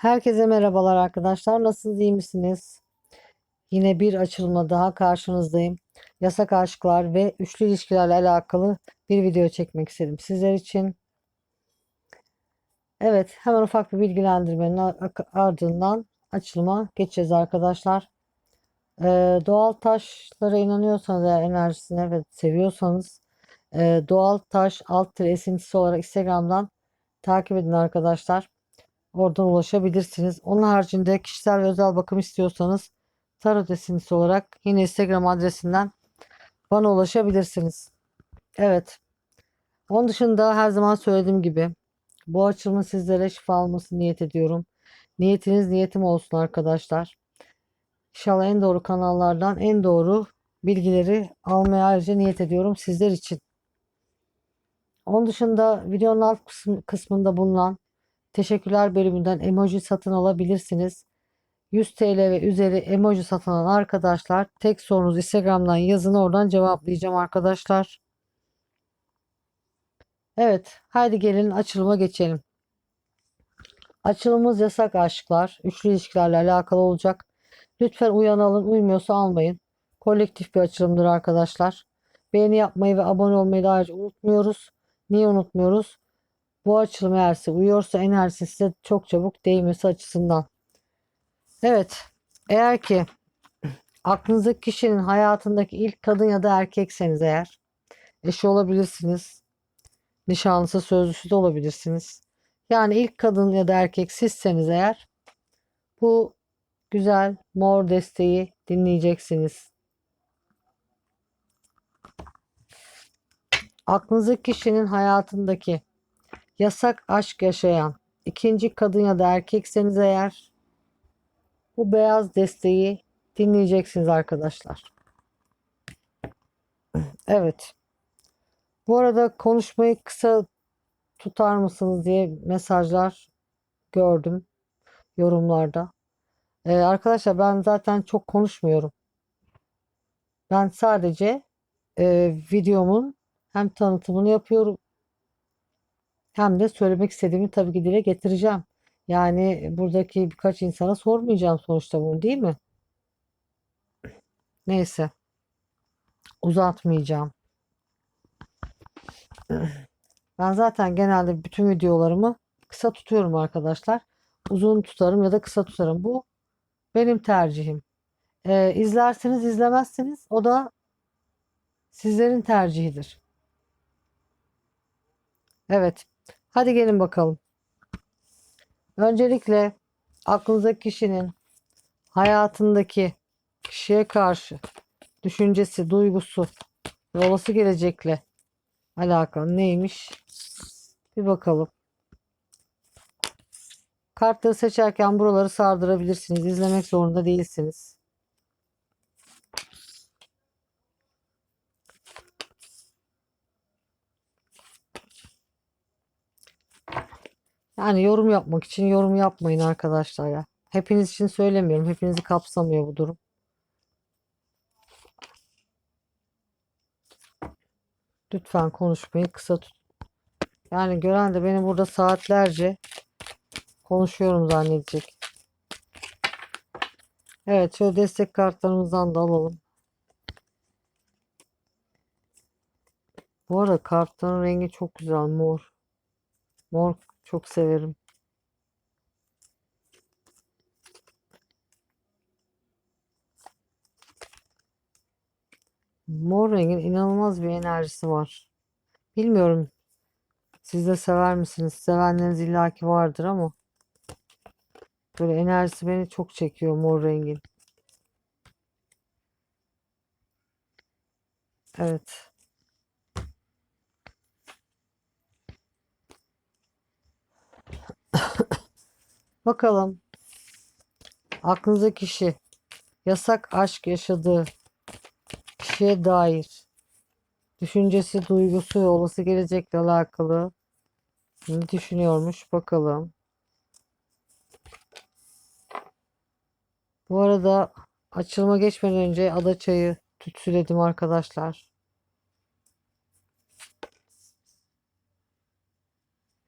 Herkese merhabalar arkadaşlar. Nasılsınız? iyi misiniz? Yine bir açılma daha karşınızdayım. Yasak aşklar ve üçlü ilişkilerle alakalı bir video çekmek istedim sizler için. Evet, hemen ufak bir bilgilendirmenin ar- ardından açılıma geçeceğiz arkadaşlar. Ee, doğal taşlara inanıyorsanız eğer enerjisine ve seviyorsanız e, doğal taş alt esintisi olarak Instagram'dan takip edin arkadaşlar. Oradan ulaşabilirsiniz. Onun haricinde kişisel ve özel bakım istiyorsanız tarot esintisi olarak yine Instagram adresinden bana ulaşabilirsiniz. Evet. Onun dışında her zaman söylediğim gibi bu açılımın sizlere şifa almasını niyet ediyorum. Niyetiniz niyetim olsun arkadaşlar. İnşallah en doğru kanallardan en doğru bilgileri almaya ayrıca niyet ediyorum sizler için. Onun dışında videonun alt kısmı- kısmında bulunan teşekkürler bölümünden emoji satın alabilirsiniz. 100 TL ve üzeri emoji satın alan arkadaşlar tek sorunuzu Instagram'dan yazın oradan cevaplayacağım arkadaşlar. Evet, haydi gelin açılıma geçelim. Açılımımız yasak aşklar, üçlü ilişkilerle alakalı olacak. Lütfen uyanalım, uymuyorsa almayın. Kolektif bir açılımdır arkadaşlar. Beğeni yapmayı ve abone olmayı da ayrıca unutmuyoruz. Niye unutmuyoruz? Bu açılım eğer size uyuyorsa enerjisi size çok çabuk değmesi açısından. Evet, eğer ki aklınızdaki kişinin hayatındaki ilk kadın ya da erkekseniz eğer eşi olabilirsiniz. Nişanlısı sözlüsü de olabilirsiniz. Yani ilk kadın ya da erkek sizseniz eğer bu güzel mor desteği dinleyeceksiniz. Aklınızdaki kişinin hayatındaki yasak aşk yaşayan ikinci kadın ya da erkekseniz eğer bu beyaz desteği dinleyeceksiniz arkadaşlar. Evet. Bu arada konuşmayı kısa tutar mısınız diye mesajlar gördüm yorumlarda. Ee, arkadaşlar ben zaten çok konuşmuyorum. Ben sadece e, videomun hem tanıtımını yapıyorum hem de söylemek istediğimi tabii ki dile getireceğim. Yani buradaki birkaç insana sormayacağım sonuçta bunu değil mi? Neyse. Uzatmayacağım. Ben zaten genelde bütün videolarımı kısa tutuyorum arkadaşlar. Uzun tutarım ya da kısa tutarım. Bu benim tercihim. Ee, izlerseniz izlemezseniz o da sizlerin tercihidir. Evet. Hadi gelin bakalım. Öncelikle aklınızdaki kişinin hayatındaki kişiye karşı düşüncesi, duygusu ve olası gelecekle alakalı neymiş? Bir bakalım. Kartları seçerken buraları sardırabilirsiniz. İzlemek zorunda değilsiniz. Yani yorum yapmak için yorum yapmayın arkadaşlar ya. Hepiniz için söylemiyorum. Hepinizi kapsamıyor bu durum. Lütfen konuşmayı kısa tut. Yani gören de beni burada saatlerce konuşuyorum zannedecek. Evet şöyle destek kartlarımızdan da alalım. Bu arada kartların rengi çok güzel mor. Mor çok severim. Mor rengin inanılmaz bir enerjisi var. Bilmiyorum siz de sever misiniz? Sevenleriniz illaki vardır ama böyle enerjisi beni çok çekiyor mor rengin. Evet. Bakalım aklınızdaki kişi yasak aşk yaşadığı kişiye dair düşüncesi, duygusu ve olası gelecekle alakalı ne düşünüyormuş bakalım. Bu arada açılma geçmeden önce ada çayı tütsüledim arkadaşlar.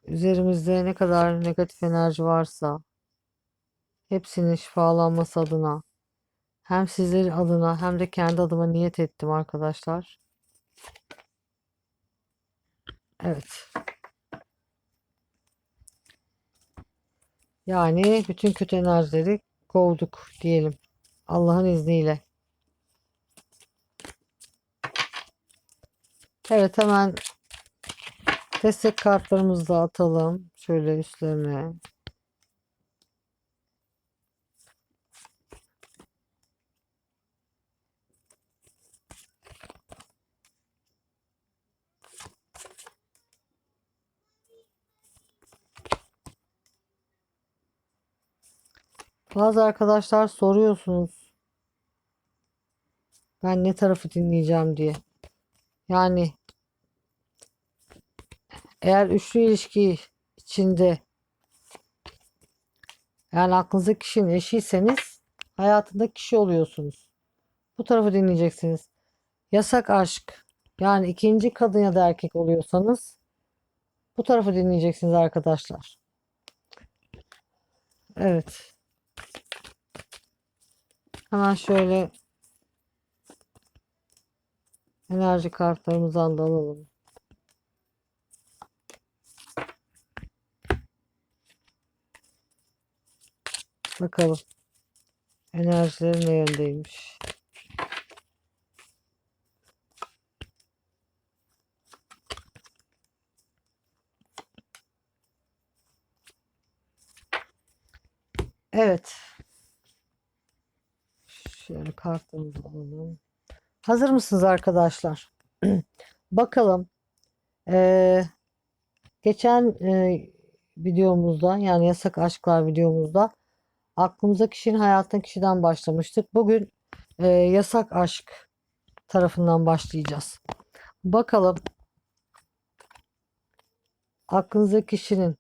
Üzerimizde ne kadar negatif enerji varsa hepsinin şifalanması adına hem sizlerin adına hem de kendi adıma niyet ettim arkadaşlar. Evet. Yani bütün kötü enerjileri kovduk diyelim. Allah'ın izniyle. Evet hemen destek kartlarımızı da atalım. Şöyle üstlerine. Bazı arkadaşlar soruyorsunuz. Ben ne tarafı dinleyeceğim diye. Yani eğer üçlü ilişki içinde yani aklınızdaki kişinin eşiyseniz hayatında kişi oluyorsunuz. Bu tarafı dinleyeceksiniz. Yasak aşk yani ikinci kadın ya da erkek oluyorsanız bu tarafı dinleyeceksiniz arkadaşlar. Evet. Hemen şöyle enerji kartlarımızdan da alalım. Bakalım. Enerjileri ne yöndeymiş. Evet. Şöyle kartımızı alalım. Hazır mısınız arkadaşlar? Bakalım. Ee, geçen e, videomuzda yani yasak aşklar videomuzda aklımıza kişinin hayatına kişiden başlamıştık. Bugün e, yasak aşk tarafından başlayacağız. Bakalım aklınızdaki kişinin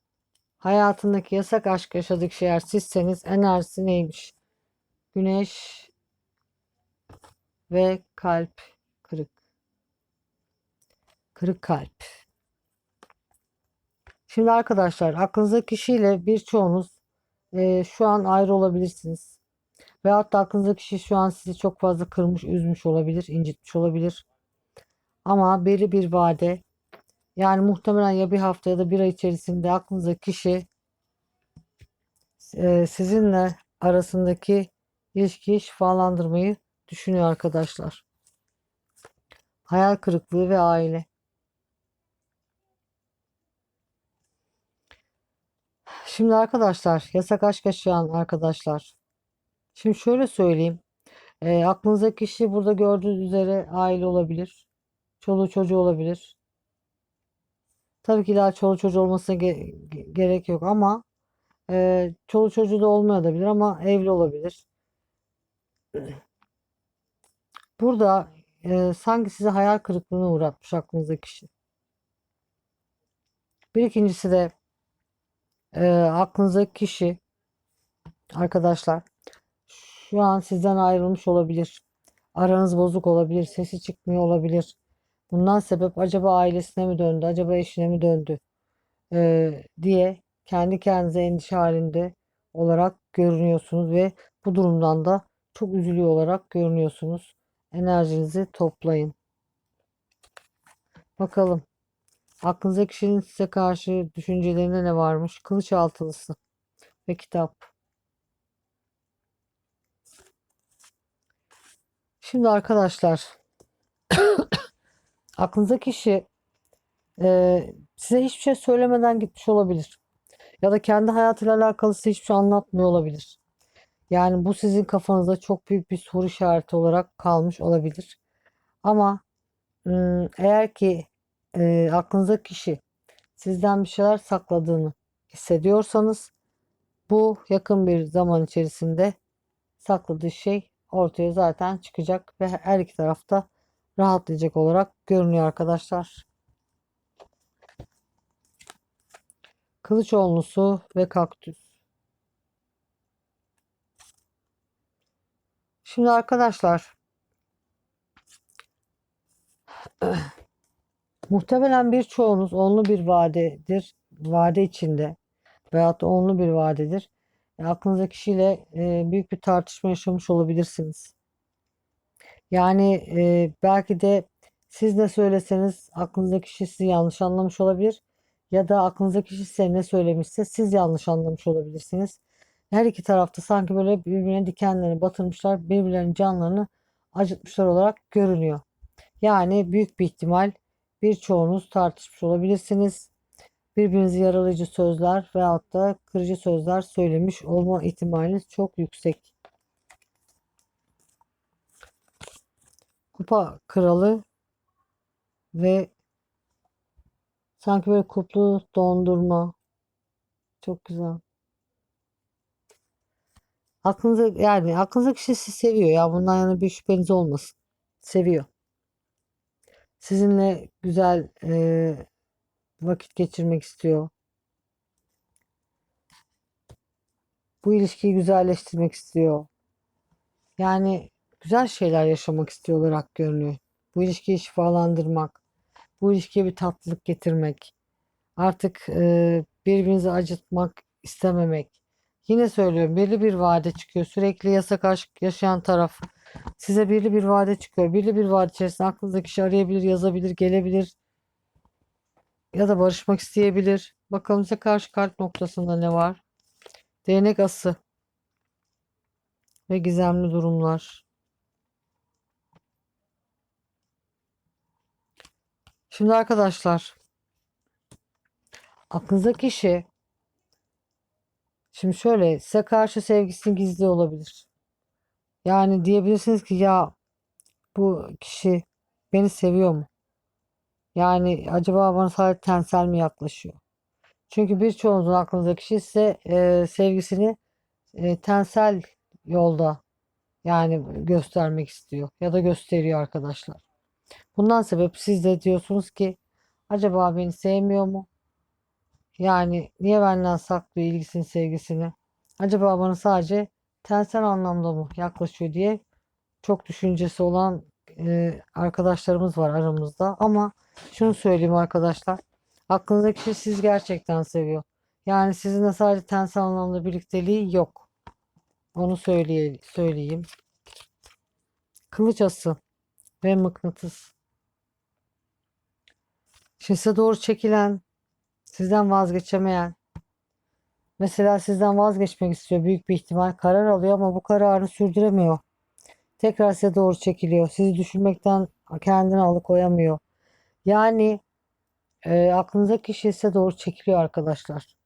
hayatındaki yasak aşk yaşadığı kişi eğer sizseniz enerjisi neymiş? Güneş ve kalp kırık. Kırık kalp. Şimdi arkadaşlar aklınızdaki kişiyle birçoğunuz e, şu an ayrı olabilirsiniz. Veyahut da aklınızdaki kişi şu an sizi çok fazla kırmış, üzmüş olabilir, incitmiş olabilir. Ama belli bir vade yani muhtemelen ya bir hafta ya da bir ay içerisinde aklınızdaki kişi e, sizinle arasındaki ilişkiyi şifalandırmayı düşünüyor arkadaşlar. Hayal kırıklığı ve aile. Şimdi arkadaşlar yasak aşk yaşayan arkadaşlar. Şimdi şöyle söyleyeyim. E, aklınızdaki kişi burada gördüğünüz üzere aile olabilir. Çoluğu çocuğu olabilir. Tabii ki daha çoluk çocuğu olmasına ge- ge- gerek yok ama e, çoluk çocuğu da olmayabilir ama evli olabilir. Burada e, sanki size hayal kırıklığına uğratmış aklınızdaki kişi. Bir ikincisi de e, aklınızdaki kişi arkadaşlar şu an sizden ayrılmış olabilir. Aranız bozuk olabilir. Sesi çıkmıyor olabilir. Bundan sebep acaba ailesine mi döndü? Acaba eşine mi döndü? e, diye kendi kendinize endişe halinde olarak görünüyorsunuz ve bu durumdan da çok üzülüyor olarak görünüyorsunuz. Enerjinizi toplayın. Bakalım. Aklınızdaki kişinin size karşı düşüncelerinde ne varmış? Kılıç altılısı ve kitap. Şimdi arkadaşlar aklınızdaki kişi e, size hiçbir şey söylemeden gitmiş olabilir. Ya da kendi hayatıyla alakalı size hiçbir şey anlatmıyor olabilir. Yani bu sizin kafanızda çok büyük bir soru işareti olarak kalmış olabilir. Ama ım, eğer ki e, aklınızdaki kişi sizden bir şeyler sakladığını hissediyorsanız bu yakın bir zaman içerisinde sakladığı şey ortaya zaten çıkacak ve her iki tarafta rahatlayacak olarak görünüyor arkadaşlar. Kılıç onlusu ve kaktüs. Şimdi arkadaşlar muhtemelen birçoğunuz onlu bir vadedir. Vade içinde veyahut da onlu bir vadedir. E, aklınızdaki kişiyle e, büyük bir tartışma yaşamış olabilirsiniz. Yani e, belki de siz ne söyleseniz aklınızdaki kişi sizi yanlış anlamış olabilir. Ya da aklınızdaki kişi size ne söylemişse siz yanlış anlamış olabilirsiniz. Her iki tarafta sanki böyle birbirine dikenlerini batırmışlar, birbirlerinin canlarını acıtmışlar olarak görünüyor. Yani büyük bir ihtimal birçoğunuz tartışmış olabilirsiniz. Birbirinizi yaralayıcı sözler veyahut da kırıcı sözler söylemiş olma ihtimaliniz çok yüksek. Kupa kralı ve sanki böyle kutlu dondurma. Çok güzel. Aklınıza yani aklınıza kişi sizi seviyor ya bundan yana bir şüpheniz olmasın. Seviyor. Sizinle güzel e, vakit geçirmek istiyor. Bu ilişkiyi güzelleştirmek istiyor. Yani güzel şeyler yaşamak istiyor olarak görünüyor. Bu ilişkiyi şifalandırmak, bu ilişkiye bir tatlılık getirmek, artık e, birbirinizi acıtmak istememek. Yine söylüyorum belli bir vade çıkıyor. Sürekli yasak aşk yaşayan taraf size belli bir vade çıkıyor. Belli bir vade içerisinde aklınızdaki kişi arayabilir, yazabilir, gelebilir ya da barışmak isteyebilir. Bakalım size karşı kalp noktasında ne var? Değnek ası ve gizemli durumlar. Şimdi arkadaşlar aklınızdaki kişi şimdi şöyle size karşı sevgisini gizli olabilir. Yani diyebilirsiniz ki ya bu kişi beni seviyor mu? Yani acaba bana sadece tensel mi yaklaşıyor? Çünkü birçoğunuzun aklınızdaki kişi size e, sevgisini e, tensel yolda yani göstermek istiyor ya da gösteriyor arkadaşlar. Bundan sebep siz de diyorsunuz ki acaba beni sevmiyor mu? Yani niye benden saklıyor ilgisini sevgisini? Acaba bana sadece tensel anlamda mı yaklaşıyor diye çok düşüncesi olan e, arkadaşlarımız var aramızda. Ama şunu söyleyeyim arkadaşlar. Aklınızdaki kişi siz gerçekten seviyor. Yani sizinle sadece tensel anlamda birlikteliği yok. Onu söyleye, söyleyeyim. Kılıç ası ve mıknatıs. Şimdi size doğru çekilen, sizden vazgeçemeyen, mesela sizden vazgeçmek istiyor büyük bir ihtimal karar alıyor ama bu kararını sürdüremiyor. Tekrar size doğru çekiliyor. Sizi düşünmekten kendini alıkoyamıyor. Yani e, aklınızdaki kişi size doğru çekiliyor arkadaşlar.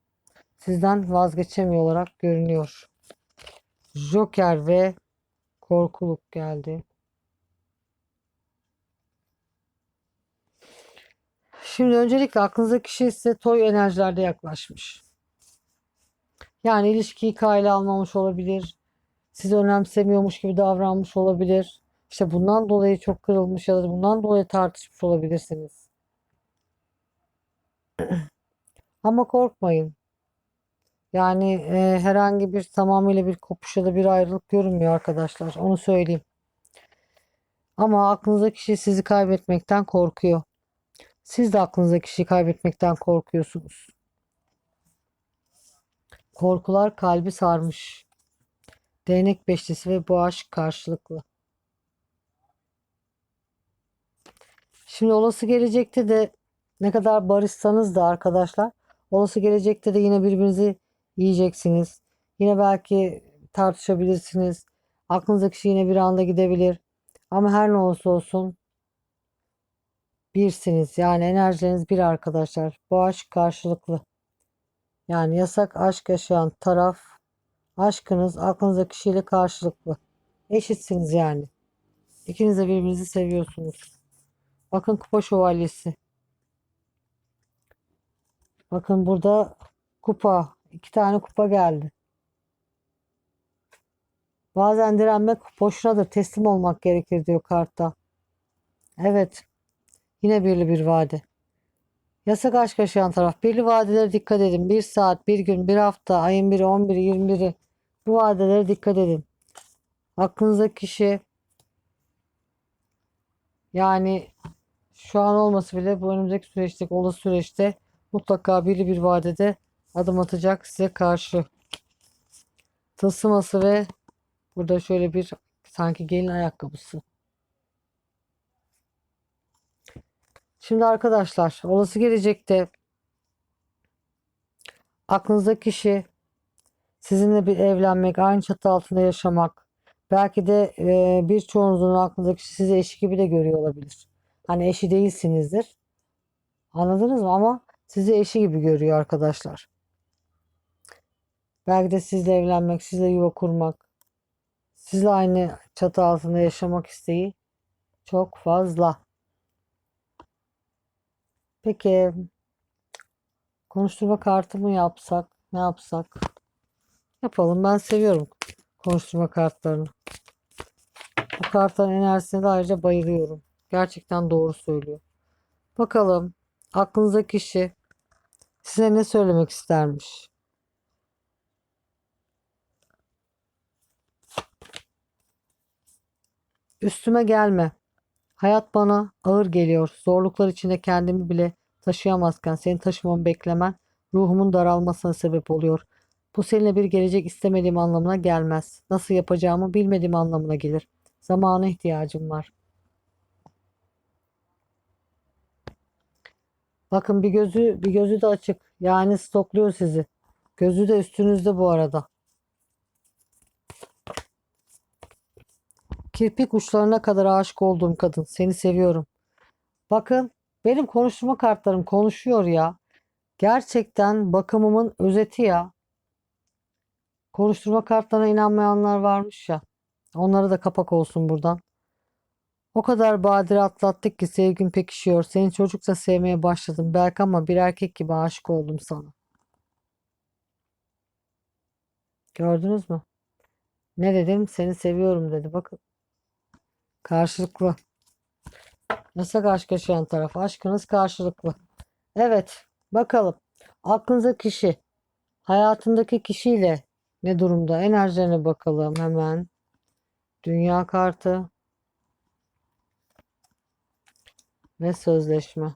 Sizden vazgeçemiyor olarak görünüyor. Joker ve korkuluk geldi. Şimdi öncelikle aklınızdaki kişi size toy enerjilerde yaklaşmış. Yani ilişkiyi kayla almamış olabilir. Sizi önemsemiyormuş gibi davranmış olabilir. İşte bundan dolayı çok kırılmış ya da bundan dolayı tartışmış olabilirsiniz. Ama korkmayın. Yani e, herhangi bir tamamıyla bir kopuş ya da bir ayrılık görünmüyor arkadaşlar. Onu söyleyeyim. Ama aklınızdaki kişi sizi kaybetmekten korkuyor. Siz de aklınızdaki kişiyi kaybetmekten korkuyorsunuz. Korkular kalbi sarmış. Değnek beşlisi ve bu aşk karşılıklı. Şimdi olası gelecekte de ne kadar barışsanız da arkadaşlar olası gelecekte de yine birbirinizi yiyeceksiniz. Yine belki tartışabilirsiniz. Aklınızdaki kişi yine bir anda gidebilir. Ama her ne olursa olsun birsiniz. Yani enerjileriniz bir arkadaşlar. Bu aşk karşılıklı. Yani yasak aşk yaşayan taraf aşkınız aklınızdaki kişiyle karşılıklı. Eşitsiniz yani. İkiniz de birbirinizi seviyorsunuz. Bakın kupa şövalyesi. Bakın burada kupa. iki tane kupa geldi. Bazen direnmek boşunadır. Teslim olmak gerekir diyor kartta. Evet. Yine birli bir vade. Yasak aşk yaşayan taraf. Birli vadelere dikkat edin. Bir saat, bir gün, bir hafta, ayın biri, on biri, yirmi biri. Bu vadelere dikkat edin. Aklınızdaki kişi yani şu an olması bile bu önümüzdeki süreçteki olası süreçte mutlaka birli bir vadede adım atacak size karşı. tılsıması ve burada şöyle bir sanki gelin ayakkabısı. Şimdi arkadaşlar olası gelecekte aklınızdaki kişi sizinle bir evlenmek, aynı çatı altında yaşamak, belki de e, birçoğunuzun aklındaki kişi sizi eşi gibi de görüyor olabilir. Hani eşi değilsinizdir. Anladınız mı? Ama sizi eşi gibi görüyor arkadaşlar. Belki de sizle evlenmek, sizle yuva kurmak, sizle aynı çatı altında yaşamak isteği çok fazla. Peki konuşturma kartı mı yapsak? Ne yapsak? Yapalım. Ben seviyorum konuşturma kartlarını. Bu kartların enerjisine de ayrıca bayılıyorum. Gerçekten doğru söylüyor. Bakalım aklınızdaki kişi size ne söylemek istermiş? Üstüme gelme. Hayat bana ağır geliyor. Zorluklar içinde kendimi bile taşıyamazken seni taşımamı beklemen ruhumun daralmasına sebep oluyor. Bu seninle bir gelecek istemediğim anlamına gelmez. Nasıl yapacağımı bilmediğim anlamına gelir. Zamana ihtiyacım var. Bakın bir gözü bir gözü de açık. Yani stokluyor sizi. Gözü de üstünüzde bu arada. Kirpik uçlarına kadar aşık olduğum kadın. Seni seviyorum. Bakın benim konuşma kartlarım konuşuyor ya. Gerçekten bakımımın özeti ya. Konuşturma kartlarına inanmayanlar varmış ya. Onlara da kapak olsun buradan. O kadar badire atlattık ki sevgim pekişiyor. Seni çocukça sevmeye başladım belki ama bir erkek gibi aşık oldum sana. Gördünüz mü? Ne dedim? Seni seviyorum dedi. Bakın. Karşılıklı. Yasak aşk yaşayan taraf. Aşkınız karşılıklı. Evet. Bakalım. Aklınızdaki kişi. Hayatındaki kişiyle ne durumda? Enerjilerine bakalım hemen. Dünya kartı. Ve sözleşme.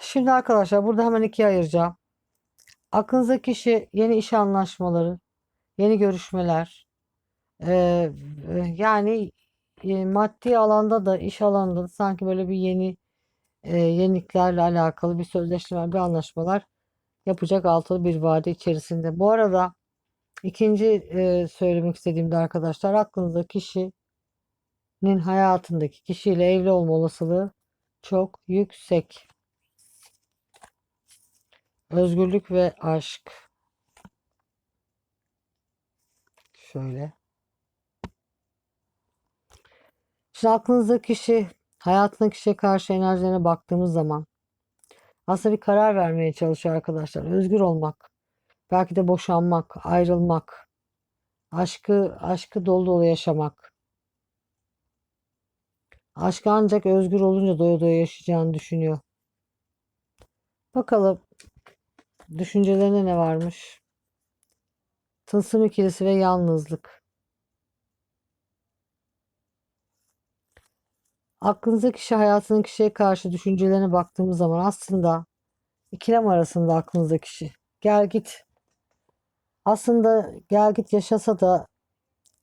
Şimdi arkadaşlar burada hemen ikiye ayıracağım. Aklınızdaki kişi yeni iş anlaşmaları, yeni görüşmeler, eee, yani e, maddi alanda da iş alanında da sanki böyle bir yeni e, yeniliklerle alakalı bir sözleşme, bir anlaşmalar yapacak altılı bir vade içerisinde. Bu arada ikinci e, söylemek istediğimde arkadaşlar aklınızdaki kişinin hayatındaki kişiyle evli olma olasılığı çok yüksek. Özgürlük ve aşk. Şöyle. Şimdi aklınızdaki kişi, hayatındaki kişiye karşı enerjilerine baktığımız zaman aslında bir karar vermeye çalışıyor arkadaşlar. Özgür olmak, belki de boşanmak, ayrılmak, aşkı aşkı dolu dolu yaşamak. Aşkı ancak özgür olunca doya doya yaşayacağını düşünüyor. Bakalım düşüncelerine ne varmış? Tılsım ikilisi ve yalnızlık. Aklınızdaki kişi hayatının kişiye karşı düşüncelerine baktığımız zaman aslında ikilem arasında aklınızdaki kişi. Gel git. Aslında gel git yaşasa da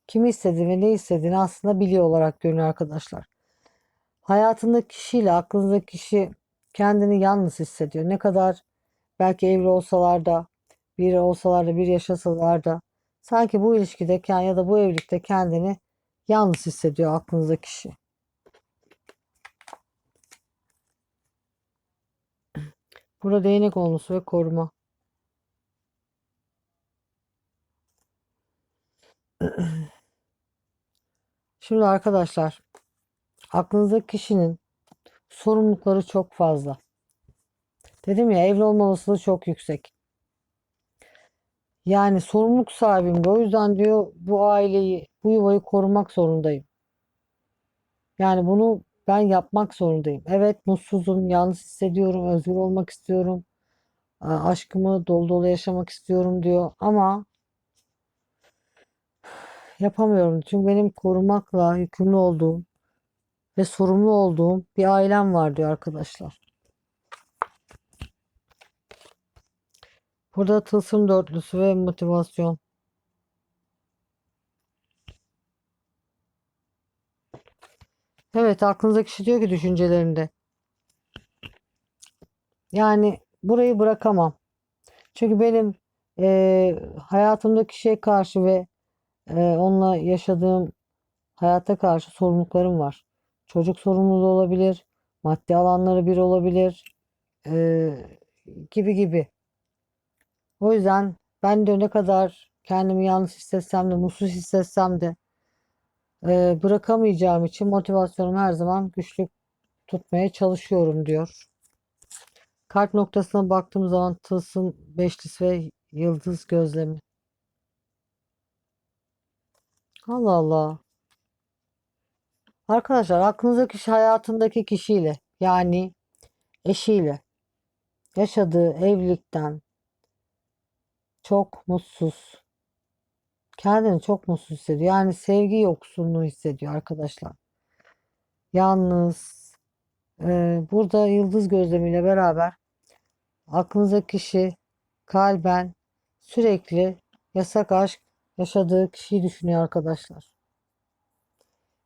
kimi istediğini ve ne istediğini aslında biliyor olarak görünüyor arkadaşlar. Hayatındaki kişiyle aklınızdaki kişi kendini yalnız hissediyor. Ne kadar belki evli olsalar da, bir olsalar da, bir yaşasalar da sanki bu ilişkide ya da bu evlilikte kendini yalnız hissediyor aklınızdaki kişi. Burada değnek olması ve koruma. Şimdi arkadaşlar aklınızdaki kişinin sorumlulukları çok fazla. Dedim ya evli olma olasılığı çok yüksek. Yani sorumluluk sahibim o yüzden diyor bu aileyi, bu yuvayı korumak zorundayım. Yani bunu ben yapmak zorundayım. Evet mutsuzum, yalnız hissediyorum, özgür olmak istiyorum. a- Aşkımı dolu dolu yaşamak istiyorum diyor ama yapamıyorum. Çünkü benim korumakla yükümlü olduğum ve sorumlu olduğum bir ailem var diyor arkadaşlar. Burada tılsım dörtlüsü ve motivasyon. Evet, aklınızdaki kişi diyor ki düşüncelerinde. Yani burayı bırakamam. Çünkü benim eee hayatımdaki kişiye karşı ve eee, onunla yaşadığım hayata karşı sorumluluklarım var. Çocuk sorumluluğu olabilir, maddi alanları bir olabilir, eee, gibi gibi. O yüzden ben de ne kadar kendimi yalnız hissetsem de, mutsuz hissetsem de eee, bırakamayacağım için motivasyonumu her zaman güçlü tutmaya çalışıyorum diyor. Kalp noktasına baktığım zaman tılsım beşlisi ve yıldız gözlemi. Allah Allah. Arkadaşlar aklınızdaki kişi hayatındaki kişiyle yani eşiyle yaşadığı evlilikten çok mutsuz. Kendini çok mutsuz hissediyor. Yani sevgi yoksunluğu hissediyor arkadaşlar. Yalnız e, burada yıldız gözlemiyle beraber aklınızdaki kişi kalben sürekli yasak aşk yaşadığı kişiyi düşünüyor arkadaşlar.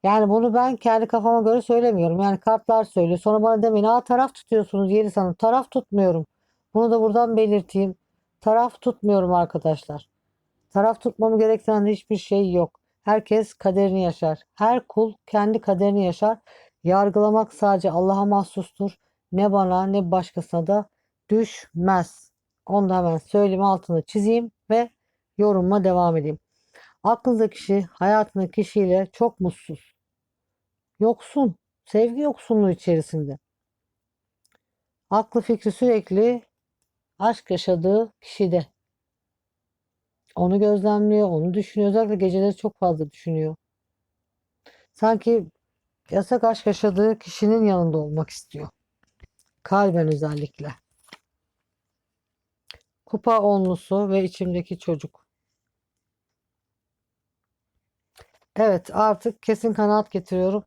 Yani bunu ben kendi kafama göre söylemiyorum. Yani kartlar söylüyor. Sonra bana demeyin, aa taraf tutuyorsunuz Yeliz Hanım. Taraf tutmuyorum. Bunu da buradan belirteyim. Taraf tutmuyorum arkadaşlar. Taraf tutmamı gerektiren hiçbir şey yok. Herkes kaderini yaşar. Her kul kendi kaderini yaşar. Yargılamak sadece Allah'a mahsustur. Ne bana ne başkasına da düşmez. Onu da hemen söyleyeyim altını çizeyim ve yorumuma devam edeyim. Aklınızdaki kişi hayatındaki kişiyle çok mutsuz. Yoksun. Sevgi yoksunluğu içerisinde. Aklı fikri sürekli aşk yaşadığı kişide. Onu gözlemliyor, onu düşünüyor. Özellikle geceleri çok fazla düşünüyor. Sanki yasak aşk yaşadığı kişinin yanında olmak istiyor. Kalben özellikle. Kupa onlusu ve içimdeki çocuk. Evet artık kesin kanaat getiriyorum.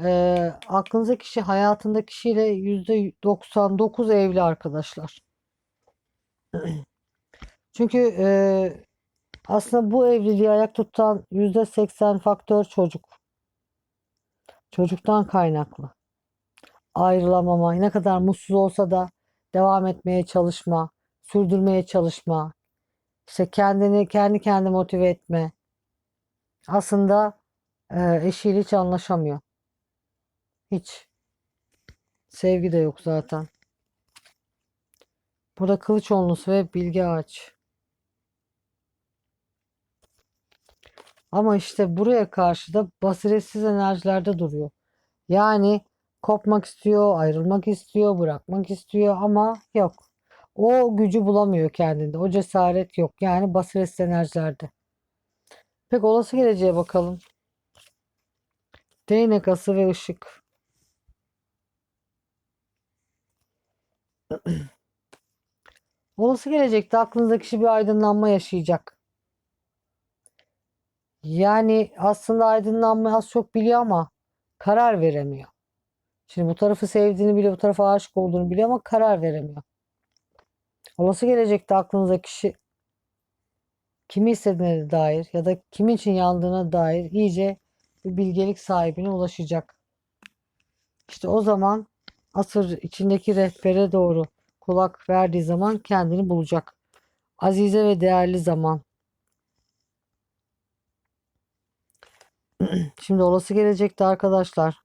Ee, aklınızdaki kişi hayatındaki kişiyle %99 evli arkadaşlar. Çünkü e, aslında bu evliliği ayak tutan %80 faktör çocuk. Çocuktan kaynaklı. Ayrılamama, ne kadar mutsuz olsa da devam etmeye çalışma, sürdürmeye çalışma, işte kendini kendi kendine motive etme. Aslında e, eşiyle hiç anlaşamıyor. Hiç. Sevgi de yok zaten. Burada kılıç onlusu ve bilgi ağaç. Ama işte buraya karşı da basiretsiz enerjilerde duruyor. Yani kopmak istiyor, ayrılmak istiyor, bırakmak istiyor ama yok. O gücü bulamıyor kendinde. O cesaret yok. Yani basiretsiz enerjilerde. Peki olası geleceğe bakalım. Değnek ası ve ışık. Olası gelecekte aklınızdaki kişi bir aydınlanma yaşayacak. Yani aslında aydınlanmayı az çok biliyor ama karar veremiyor. Şimdi bu tarafı sevdiğini biliyor, bu tarafa aşık olduğunu biliyor ama karar veremiyor. Olası gelecekte aklınızdaki kişi kimi istediğine dair ya da kimin için yandığına dair iyice bir bilgelik sahibine ulaşacak. İşte o zaman asır içindeki rehbere doğru kulak verdiği zaman kendini bulacak. Azize ve değerli zaman. Şimdi olası gelecekte arkadaşlar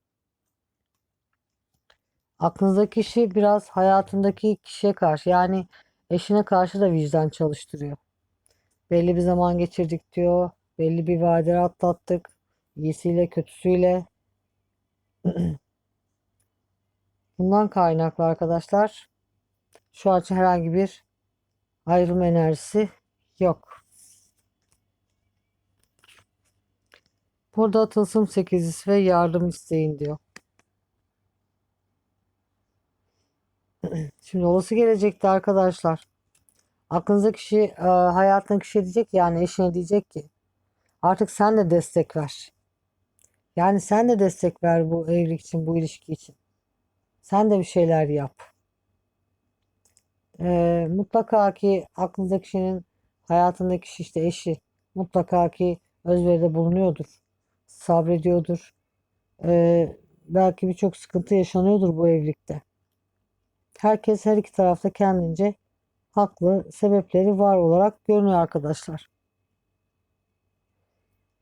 aklınızdaki kişi biraz hayatındaki kişiye karşı yani eşine karşı da vicdan çalıştırıyor. Belli bir zaman geçirdik diyor. Belli bir vadeleri atlattık. İyisiyle kötüsüyle. Bundan kaynaklı arkadaşlar şu an herhangi bir ayrım enerjisi yok. Burada tılsım sekizlisi ve yardım isteyin diyor. Şimdi olası gelecekte arkadaşlar aklınızdaki kişi e, hayatındaki kişi diyecek yani eşine diyecek ki artık sen de destek ver. Yani sen de destek ver bu evlilik için, bu ilişki için. Sen de bir şeyler yap. Ee, mutlaka ki aklınızdaki kişinin hayatındaki kişi işte eşi mutlaka ki özveride bulunuyordur. Sabrediyordur. Ee, belki birçok sıkıntı yaşanıyordur bu evlilikte. Herkes her iki tarafta kendince haklı sebepleri var olarak görünüyor arkadaşlar.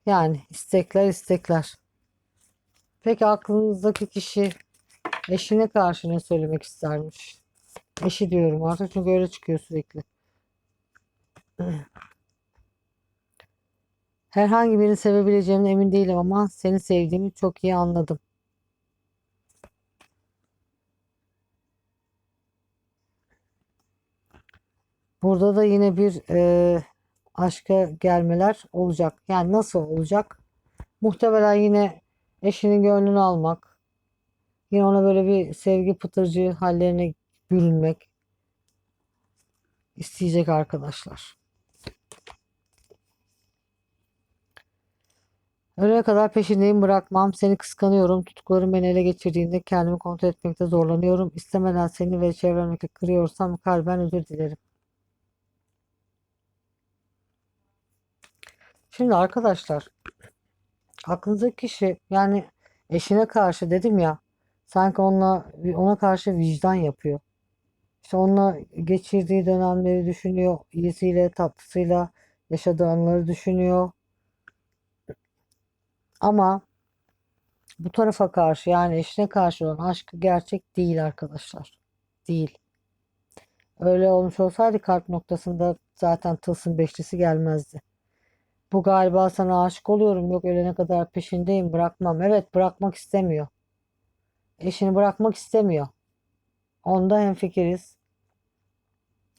Yani istekler istekler. Peki aklınızdaki kişi eşine karşı ne söylemek istermiş? Eşi diyorum artık çünkü öyle çıkıyor sürekli. Herhangi birini sevebileceğimden emin değilim ama seni sevdiğimi çok iyi anladım. Burada da yine bir e, aşka gelmeler olacak. Yani nasıl olacak? Muhtemelen yine eşinin gönlünü almak, yine ona böyle bir sevgi pıtırcı hallerine bürünmek isteyecek arkadaşlar. Ölene kadar peşindeyim bırakmam. Seni kıskanıyorum. Tutkularım beni ele geçirdiğinde kendimi kontrol etmekte zorlanıyorum. İstemeden seni ve çevremdeki kırıyorsam kalben özür dilerim. Şimdi arkadaşlar aklınızdaki kişi yani eşine karşı dedim ya sanki onunla ona karşı vicdan yapıyor. İşte onunla geçirdiği dönemleri düşünüyor. iyisiyle tatlısıyla yaşadığı anıları düşünüyor. Ama bu tarafa karşı yani eşine karşı olan aşkı gerçek değil arkadaşlar. Değil. Öyle olmuş olsaydı kalp noktasında zaten tılsım beşlisi gelmezdi. Bu galiba sana aşık oluyorum. Yok ölene kadar peşindeyim bırakmam. Evet bırakmak istemiyor. Eşini bırakmak istemiyor. Onda hemfikiriz.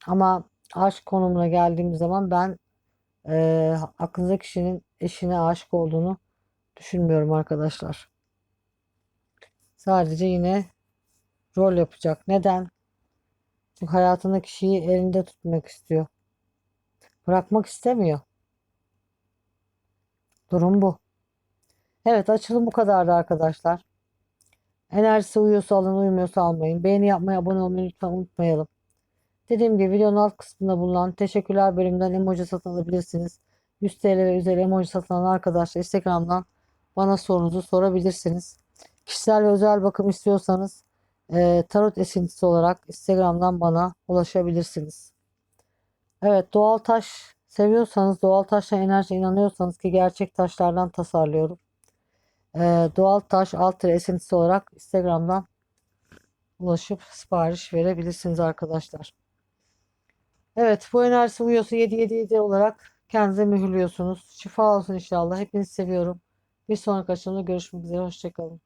Ama aşk konumuna geldiğimiz zaman ben e, aklınızdaki kişinin eşine aşık olduğunu düşünmüyorum arkadaşlar. Sadece yine rol yapacak. Neden? Çünkü hayatındaki kişiyi elinde tutmak istiyor. Bırakmak istemiyor. Durum bu. Evet açılım bu kadardı arkadaşlar. Enerjisi uyuyorsa alın uymuyorsa almayın. Beğeni yapmayı abone olmayı lütfen unutmayalım. Dediğim gibi videonun alt kısmında bulunan teşekkürler bölümünden emoji satın alabilirsiniz. 100 TL ve üzeri emoji satın alan arkadaşlar Instagram'dan bana sorunuzu sorabilirsiniz. Kişisel ve özel bakım istiyorsanız e, tarot esintisi olarak Instagram'dan bana ulaşabilirsiniz. Evet doğal taş seviyorsanız doğal taşla enerji inanıyorsanız ki gerçek taşlardan tasarlıyorum. E, doğal taş alt esintisi olarak Instagram'dan ulaşıp sipariş verebilirsiniz arkadaşlar. Evet bu enerjisi uyuyorsa 777 olarak kendinize mühürlüyorsunuz. Şifa olsun inşallah. Hepinizi seviyorum. Bir sonraki açılımda görüşmek üzere. Hoşçakalın.